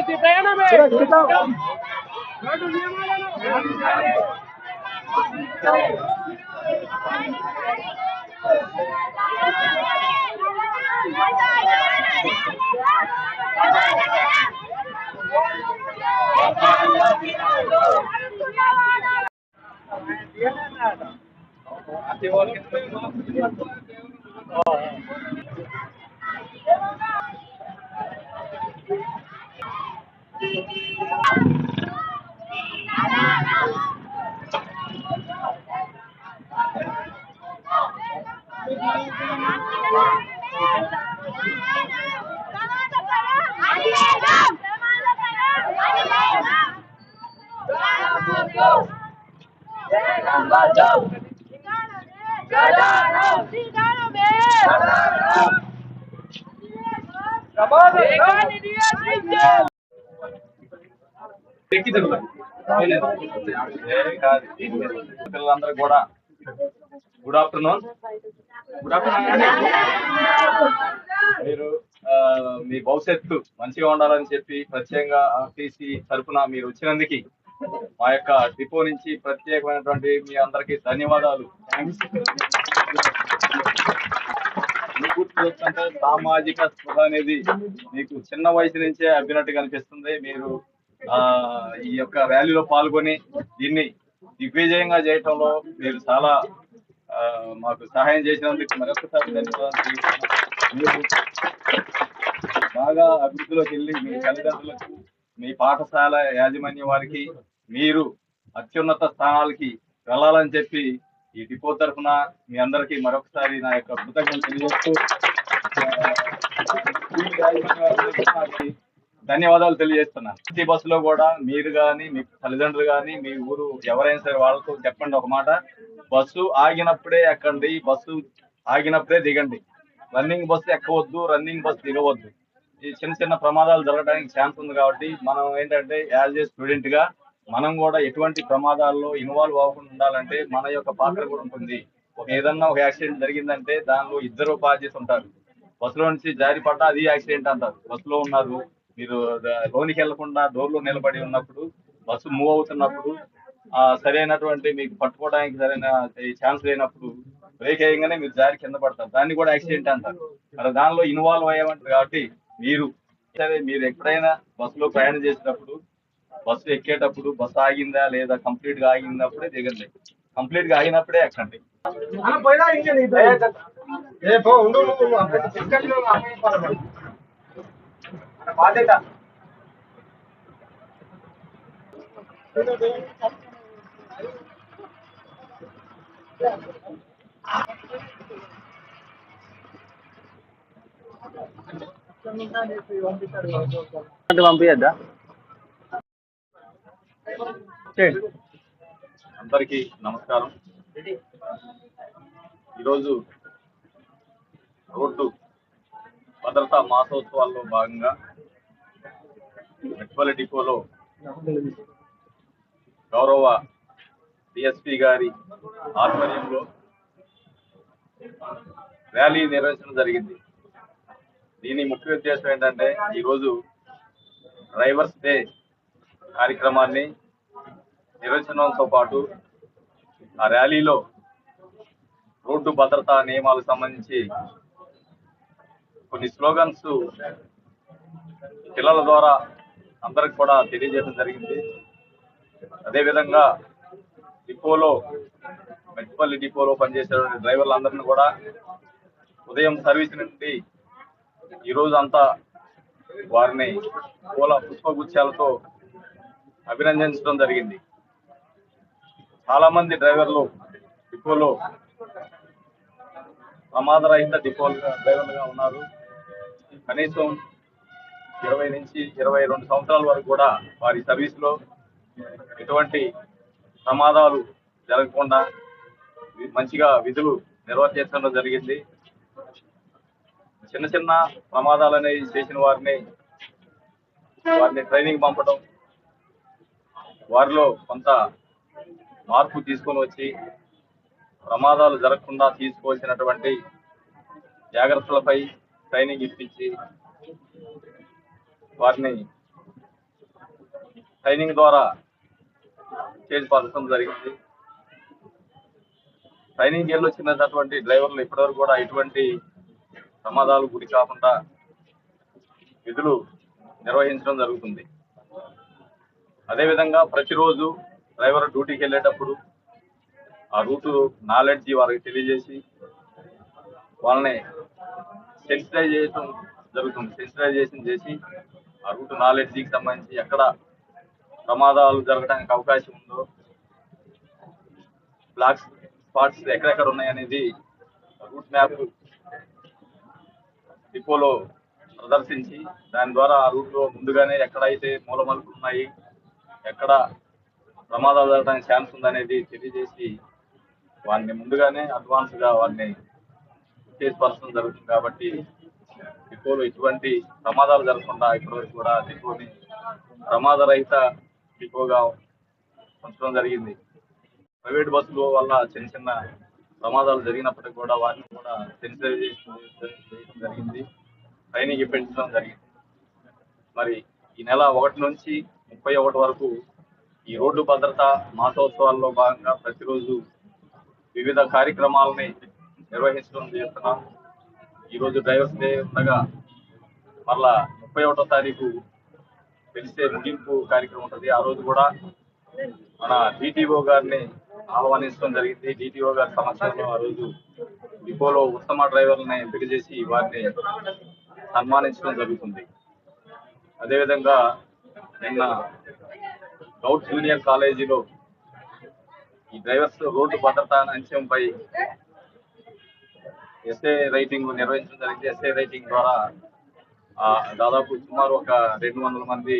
RTC ప్రయాణమే road నియమాలను పాటించాలి. పిల్లలందరూ కూడా గుడ్ ఆఫ్టర్నూన్. Good afternoon. మీరు మీ భవిష్యత్తు మంచిగా ఉండాలని చెప్పి ప్రత్యేకంగా ఆర్టీసీ తరఫున మీరు వచ్చినందుకు మా యొక్క డిపో నుంచి ప్రత్యేకమైనటువంటి మీ అందరికీ ధన్యవాదాలు. సామాజిక స్పృహ అనేది మీకు చిన్న వయసు నుంచే అబ్బినట్టు కనిపిస్తుంది మీరు ఆ ఈ యొక్క ర్యాలీలో పాల్గొని దీన్ని దిగ్విజయంగా చేయటంలో మీరు చాలా మాకు సహాయం చేసినందుకు మరొకసారి ధన్యవాదాలు. మీరు బాగా అభివృద్ధిలోకి వెళ్ళి మీ తల్లిదండ్రులకు మీ పాఠశాల యాజమాన్యం వారికి మీరు అత్యున్నత స్థానాలకి వెళ్ళాలని చెప్పి ఈ డిపో తరఫున మీ అందరికీ మరొకసారి నా యొక్క కృతజ్ఞతలు తెలియజేస్తూ ధన్యవాదాలు తెలియజేస్తున్నాను. ప్రతి బస్సులో కూడా మీరు కానీ మీ తల్లిదండ్రులు కానీ మీ ఊరు ఎవరైనా సరే వాళ్ళతో చెప్పండి ఒక మాట. బస్సు ఆగినప్పుడే ఎక్కండి బస్సు ఆగినప్పుడే దిగండి. రన్నింగ్ బస్సు ఎక్కవద్దు రన్నింగ్ బస్సు దిగవద్దు. ఈ చిన్న చిన్న ప్రమాదాలు జరగడానికి ఛాన్స్ ఉంది కాబట్టి మనం ఏంటంటే యాజ్ ఏ స్టూడెంట్గా మనం కూడా ఎటువంటి ప్రమాదాల్లో ఇన్వాల్వ్ అవ్వకుండా ఉండాలంటే మన యొక్క పాత్ర కూడా ఉంటుంది. ఒక ఏదన్నా ఒక యాక్సిడెంట్ జరిగిందంటే దానిలో ఇద్దరు బాధ్యత ఉంటారు. బస్సులో నుంచి జారి పడ్డా అది యాక్సిడెంట్ అంటారు. బస్సులో ఉన్నారు. మీరు లోనికి వెళ్ళకుండా డోర్లో నిలబడి ఉన్నప్పుడు బస్సు మూవ్ అవుతున్నప్పుడు ఆ సరైనటువంటి మీకు పట్టుకోవడానికి సరైన ఛాన్స్ లేనప్పుడు బ్రేక్ వేయగానే మీరు జారి కింద పడతారు. దాన్ని కూడా యాక్సిడెంట్ అంటారు. మరి దానిలో ఇన్వాల్వ్ అయ్యామంటారు కాబట్టి మీరు సరే మీరు ఎక్కడైనా బస్సులో ప్రయాణం చేసినప్పుడు బస్సు ఎక్కేటప్పుడు బస్సు ఆగిందా లేదా కంప్లీట్గా ఆగినప్పుడే దిగండి. కంప్లీట్గా ఆగినప్పుడే ఎక్కండి. ఏ పో ఉండు నువ్వు అక్కడ తీసుకెళ్ళి నువ్వు అమ్మాయి పాల్గొను. మన బాధ్యత పంపించద్దా అందరికీ నమస్కారం. ఈరోజు రోడ్డు భద్రతా మాసోత్సవాల్లో భాగంగా మెట్పల్లి డిపోలో గౌరవ డిఎస్పి గారి ఆధ్వర్యంలో ర్యాలీ నిర్వహించడం జరిగింది. దీని ముఖ్య ఉద్దేశం ఏంటంటే ఈరోజు డ్రైవర్స్ డే కార్యక్రమాన్ని నిర్వచనంతో పాటు ఆ ర్యాలీలో రోడ్డు భద్రతా నియమాలకు సంబంధించి కొన్ని స్లోగన్స్ పిల్లల ద్వారా అందరికి కూడా తెలియజేయడం జరిగింది. అదేవిధంగా డిపోలో మెట్పల్లి డిపోలో పనిచేసేటువంటి డ్రైవర్లందరినీ కూడా ఉదయం సర్వీస్ నుండి ఈ రోజు అంతా వారిని పూల పుష్పగుచ్చాలతో అభినందించడం జరిగింది. చాలా మంది డ్రైవర్లు డిపోలో ప్రమాదరహిత డిపోలు డ్రైవర్లుగా ఉన్నారు. కనీసం ఇరవై నుంచి ఇరవై రెండు సంవత్సరాల వరకు కూడా వారి సర్వీస్లో ఎటువంటి ప్రమాదాలు జరగకుండా మంచిగా విధులు నిర్వర్తించడం జరిగింది. చిన్న చిన్న ప్రమాదాలు అనేవి చేసిన వారిని వారిని ట్రైనింగ్ పంపడం వారిలో కొంత మార్పు తీసుకొని వచ్చి ప్రమాదాలు జరగకుండా తీసుకోవాల్సినటువంటి జాగ్రత్తలపై ట్రైనింగ్ ఇప్పించి వారిని ట్రైనింగ్ ద్వారా చేసిపరచడం జరిగింది. ట్రైనింగ్ వెళ్ళి వచ్చినటువంటి డ్రైవర్లు ఇప్పటివరకు కూడా ఎటువంటి ప్రమాదాలు గురి కాకుండా విధులు నిర్వహించడం జరుగుతుంది. అదేవిధంగా ప్రతిరోజు డ్రైవర్ డ్యూటీకి వెళ్ళేటప్పుడు ఆ రూటు నాలెడ్జ్ వారికి తెలియజేసి వాళ్ళని సెన్సిటైజ్ చేయడం జరుగుతుంది. సెన్సిటైజేషన్ చేసి ఆ రూట్ నాలెడ్జ్కి సంబంధించి ఎక్కడ ప్రమాదాలు జరగడానికి అవకాశం ఉందో బ్లాక్ స్పాట్స్ ఎక్కడెక్కడ ఉన్నాయి అనేది రూట్ మ్యాప్ డిపోలో ప్రదర్శించి దాని ద్వారా ఆ రూట్లో ముందుగానే ఎక్కడైతే మూలమలుపులు ఉన్నాయి ఎక్కడ ప్రమాదాలు జరగడానికి ఛాన్స్ ఉందనేది తెలియజేసి వారిని ముందుగానే అడ్వాన్స్గా వారిని చేసిపరచడం జరుగుతుంది కాబట్టి డిపోలో ఎటువంటి ప్రమాదాలు జరగకుండా ఇప్పటివరకు కూడా డిపోని ప్రమాదరహిత ఎక్కువగా ఉంచడం జరిగింది. ప్రైవేట్ బస్సుల వల్ల చిన్న చిన్న ప్రమాదాలు జరిగినప్పటికీ కూడా వారిని కూడా సెన్సిటైజ్ చేయడం జరిగింది. ట్రైనింగ్ ఇప్పించడం జరిగింది. మరి ఈ నెల ఒకటి నుంచి ముప్పై ఒకటి వరకు ఈ రోడ్డు భద్రత మాసోత్సవాల్లో భాగంగా ప్రతిరోజు వివిధ కార్యక్రమాలని నిర్వహించడం చేస్తున్నాం. ఈరోజు డ్రైవర్స్ డే ఉండగా మరలా ముప్పై ఒకటో తారీఖు తెలిసే ముగింపు కార్యక్రమం ఉంటుంది. ఆ రోజు కూడా మన డిటిఓ గారిని ఆహ్వానించడం జరిగింది. డిటిఓ గారి సమక్షంలో ఆ రోజు డిపోలో ఉత్తమ డ్రైవర్లని ఎంపిక చేసి వారిని సన్మానించడం జరుగుతుంది. అదేవిధంగా నిన్న గౌట్ జూనియర్ కాలేజీలో ఈ డ్రైవర్స్ రోడ్డు భద్రత అంశంపై ఎస్ఏ రైటింగ్ నిర్వహించడం జరిగింది. ఎస్ఏ రైటింగ్ ద్వారా దాదాపు సుమారు ఒక రెండు వందల మంది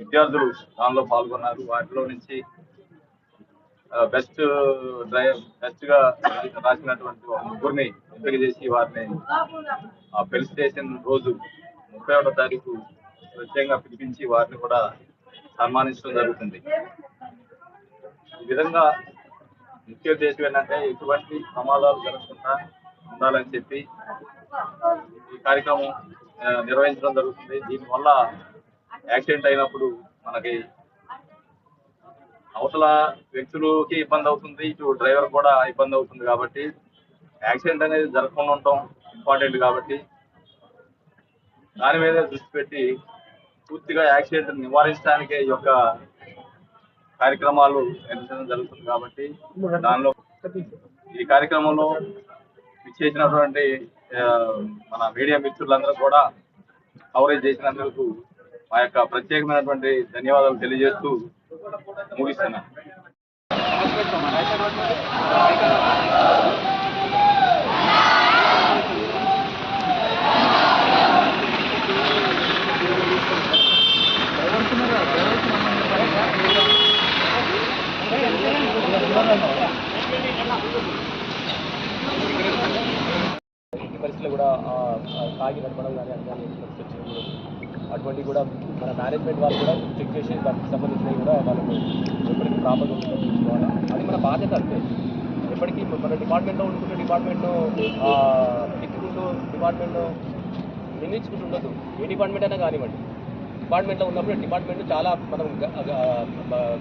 విద్యార్థులు దానిలో పాల్గొన్నారు. వాటిలో నుంచి బెస్ట్ డ్రైవర్ బెస్ట్గా రాసినటువంటి ముగ్గురిని ఎంపిక చేసి వారిని ఆ పెళ్ళి స్టేషన్ రోజు ముప్పై ఒకటో తారీఖు ప్రత్యేకంగా పిలిపించి వారిని కూడా సన్మానించడం జరుగుతుంది. ఈ విధంగా ముఖ్య ఉద్దేశం ఏంటంటే ఎటువంటి ప్రమాదాలు జరగకుండా ఉండాలని చెప్పి ఈ కార్యక్రమం నిర్వహించడం జరుగుతుంది. దీనివల్ల యాక్సిడెంట్ అయినప్పుడు మనకి అవతల వ్యక్తులకి ఇబ్బంది అవుతుంది ఇటు డ్రైవర్ కూడా ఇబ్బంది అవుతుంది కాబట్టి యాక్సిడెంట్ అనేది జరగకుండా ఉండటం ఇంపార్టెంట్ కాబట్టి దాని మీద దృష్టి పెట్టి పూర్తిగా యాక్సిడెంట్ నివారించడానికి ఈ యొక్క కార్యక్రమాలు నిర్వహించడం జరుగుతుంది కాబట్టి దానిలో ఈ కార్యక్రమంలో చేసినటువంటి మన మీడియా మిత్రులందరూ కూడా కవరేజ్ చేసినందుకు మా యొక్క ప్రత్యేకమైనటువంటి ధన్యవాదాలు తెలియజేస్తూ ముగిస్తున్నాను. ఈ కూడా తాగి నడపడం కానీ అది వచ్చినప్పుడు అటువంటి కూడా మన మేనేజ్మెంట్ వాళ్ళు కూడా చెక్ చేసి దానికి సంబంధించినవి కూడా వాళ్ళకు ఎప్పటికీ ప్రాపర్గా ఉంటుందో చూసుకోవాలి. అది మన బాధ్యత అంతే. ఎప్పటికీ మన డిపార్ట్మెంట్లో ఉంటున్న డిపార్ట్మెంట్ తిట్టుకుంటూ డిపార్ట్మెంట్ నిందించుకుంటూ ఉండదు ఏ డిపార్ట్మెంట్ అయినా కానివ్వండి. డిపార్ట్మెంట్లో ఉన్నప్పుడు డిపార్ట్మెంట్ చాలా మనం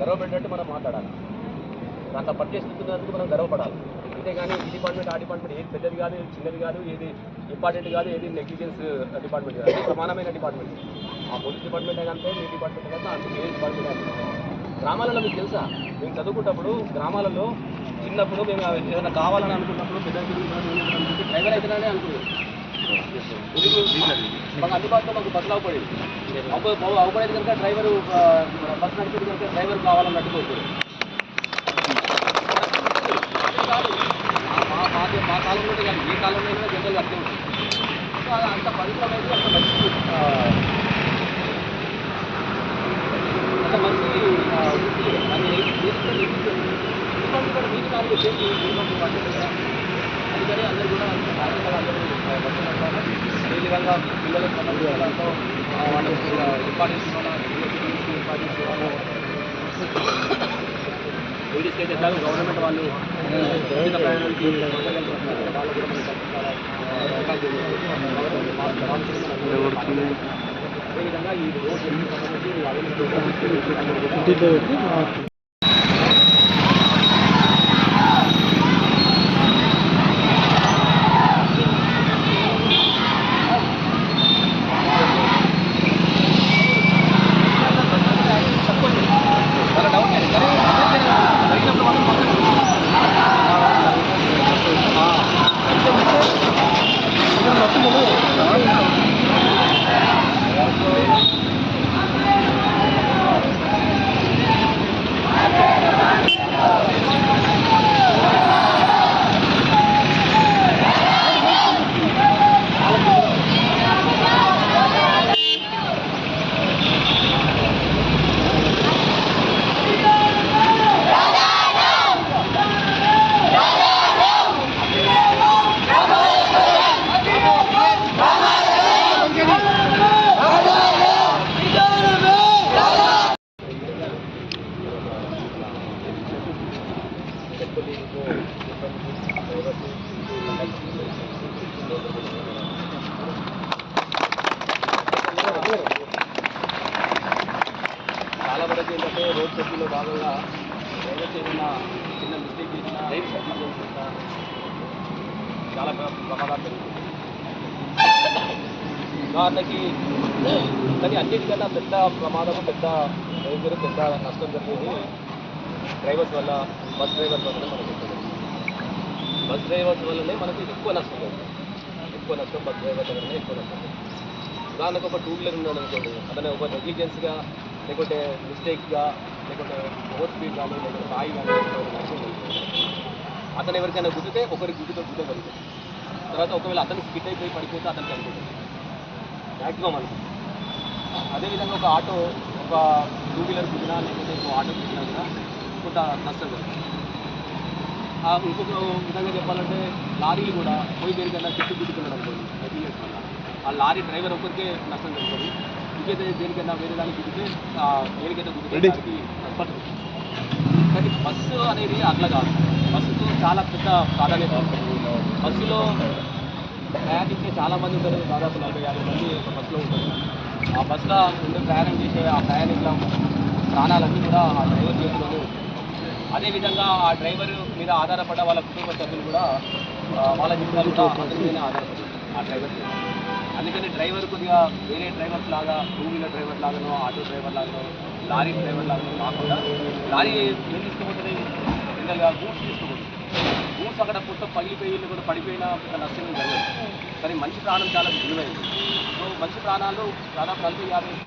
గర్వపడేటట్టు మనం మాట్లాడాలి. దాంట్లో పనిచేస్తున్నందుకు మనం గర్వపడాలి. అంతేగాని ఈ డిపార్ట్మెంట్ ఆ డిపార్ట్మెంట్ ఏది పెద్దది కాదు ఏది చిన్నది కాదు ఏది ఇంపార్టెంట్ కాదు ఏది నెగ్లిజెన్స్ డిపార్ట్మెంట్ కాదు. సమానమైన డిపార్ట్మెంట్. ఆ పోలీస్ డిపార్ట్మెంట్ అంతే మీ డిపార్ట్మెంట్ కదా అందుకే ఏ డిపార్ట్మెంట్ గ్రామాలలో మీకు తెలుసా? మేము చదువుకుంటప్పుడు గ్రామాలలో చిన్నప్పుడు మేము ఏదైనా కావాలని అనుకున్నప్పుడు పెద్ద డ్రైవర్ అయితేనే అనుకునేది. మాకు అందుబాటులో మాకు బస్సులు అవపడేది అవ్వబడేది కనుక డ్రైవర్ బస్సు నడిపేది కనుక డ్రైవర్ కావాలని అడ్డుకోకూడదు కాదు మా మా మా కాలంలో కానీ ఏ కాలంలో అయినా జనరల్ అర్థం ఉంటుంది. సో అది అంత పరిశ్రమ అయితే అంత మంచి అంత మంచి ఆ, వృత్తి. అది డిపార్ట్మెంట్ కూడా మీకు కాదు చేసి డిపార్ట్మెంట్ కదా. అందుకని అందరూ కూడా కార్యక్రమాలు అందరూ ఆ, బస్సు నడపాలి పిల్లలకు సంబంధించిన దాంట్లో వాళ్ళకి ఇంపార్టెన్స్ ఇవ్వాలి ఇంపార్టెన్స్ ఇవ్వాలి. లేడీస్కి అయితే ఎట్లాగో గవర్నమెంట్ వాళ్ళు ఉచిత ప్రయాణానికి? అదేవిధంగా ఈ రోడ్ మిస్టేక్ చాలా ప్రమాదాలు పెరుగుతుంది ఉదాహరణకి కానీ అన్నిటికన్నా పెద్ద ప్రమాదం పెద్ద డేంజర్ పెద్ద నష్టం జరిగేది డ్రైవర్స్ వల్ల బస్ డ్రైవర్స్ వల్లనే మనకి బస్ డ్రైవర్స్ వల్లనే మనకి ఎక్కువ నష్టం జరుగుతుంది. ఎక్కువ నష్టం బస్ డ్రైవర్స్ వల్లనే ఎక్కువ నష్టం జరుగుతుంది. ఉదాహరణకు ఒక టూ వీలర్ ఉన్నాడు అనుకోండి అతను ఒక నెగ్లిజెన్స్గా లేకుంటే మిస్టేక్గా లేకుంటే ఓవర్ స్పీడ్ కానీ లేకుంటే తాయి కానీ అతను ఎవరికైనా గుద్దితే ఒకరికి గుద్దుతో గుద్దగలుగుతుంది తర్వాత ఒకవేళ అతను స్కిట్ అయిపోయి పడిపోతే అతను చనిపోతుంది మ్యాక్సిమం అనుకో అదేవిధంగా ఒక ఆటో ఒక టూ వీలర్ గుద్దినా లేకపోతే ఇంకో ఆటో గుద్దినా కూడా కొంత నష్టం జరుగుతుంది. ఇంకొక విధంగా చెప్పాలంటే లారీలు కూడా పోయి దేనికన్నా చెట్టు గుద్దుకున్నాడు అనుకోండి నెగ్లిజెన్స్ వల్ల. ఆ లారీ డ్రైవర్ ఒక్కరికే నష్టం జరుగుతుంది. ఇంకైతే దేనికైనా వేరే దానికి గుద్దితే ఆ దేనికైతే గుద్దితే బస్సు అనేది అట్లా కాదు. బస్సుకు చాలా పెద్ద ప్రాధాన్యత ఉంటుంది. బస్సులో ప్రయాణించే చాలా మంది ఉంటారు. దాదాపు నలభై యాభై మంది ఒక బస్సులో ఉంటారు. ఆ బస్సులో ఉండి ప్రయాణం చేసే ఆ ప్రయాణికుల ప్రాణాలన్నీ కూడా ఆ డ్రైవర్ చేతిలోనే ఉంటాయి. అదేవిధంగా ఆ డ్రైవర్ మీద ఆధారపడ్డ వాళ్ళ కుటుంబ సభ్యులు కూడా వాళ్ళ జీవితాలు కూడా అతని మీదనే ఆ డ్రైవర్ అందుకని డ్రైవర్ కొద్దిగా వేరే డ్రైవర్స్ లాగా టూ వీలర్ డ్రైవర్ లాగానో ఆటో డ్రైవర్ లాగానో లారీ డ్రైవర్ లాగా కాకుండా లారీ ఏం తీసుకుపోతుంది జనరల్గా గూడ్స్ తీసుకుపోతుంది గూడ్స్ అక్కడ మొత్తం పగిలిపోయి కూడా పడిపోయినా పెద్ద నష్టం జరగదు. కానీ మంచి ప్రాణం చాలా విలువైంది సో మంచి ప్రాణాలు దాదాపు నలభై యాభై